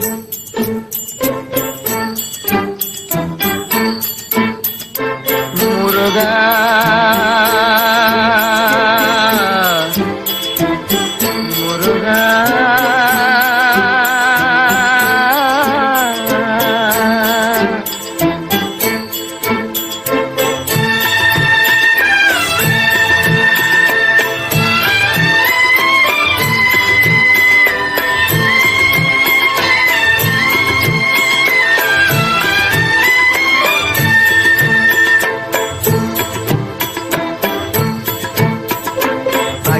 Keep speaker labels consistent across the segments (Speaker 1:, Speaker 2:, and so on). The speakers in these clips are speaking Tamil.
Speaker 1: Thank you.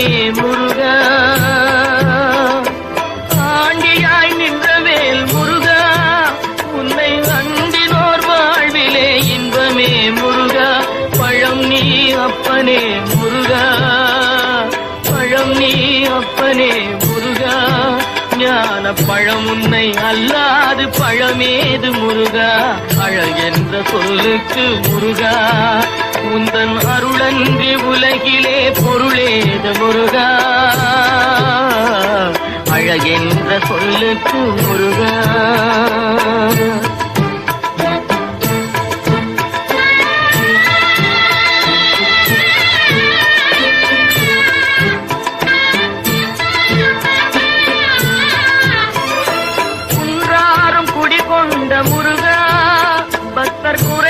Speaker 1: இன்பமே முருகா. ஆண்டியாய் நின்ற வேல் முருகா. உன்னை அண்டினோர் வாழ்விலே இன்பமே முருகா. பழம் நீ அப்பனே முருகா. பழம் நீ அப்பனே முருகா. ஞான பழம் உன்னை அல்லாது பழமேது முருகா. அழகென்ற சொல்லுக்கு முருகா. உந்தன் அருளன்றி உலகிலே பொருளேத முருகா. அழகென்ற சொல்லுக்கு முருகா. முருகா. பக்தர் குறை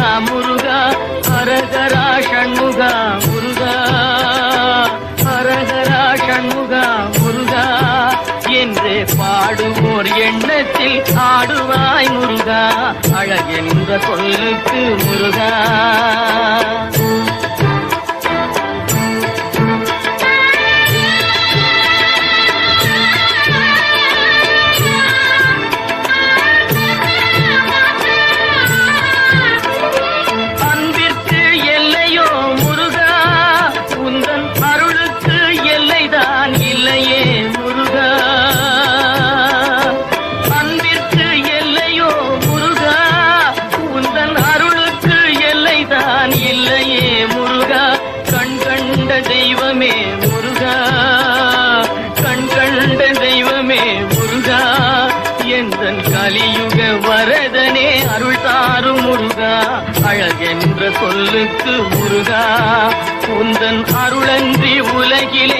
Speaker 1: முருகா ஹரஹரா ஷண்முகா முருகா. ஹரஹரா ஷண்முகா முருகா. என்று பாடுவோர் எண்ணத்தில் ஆடுவாய் முருகா. அழகென்ற சொல்லுக்கு முருகா. கலியுக வரதனே அருள் தாரும் முருகா. அழகென்ற சொல்லுக்கு முருகா. உந்தன் அருளன்றி உலகிலே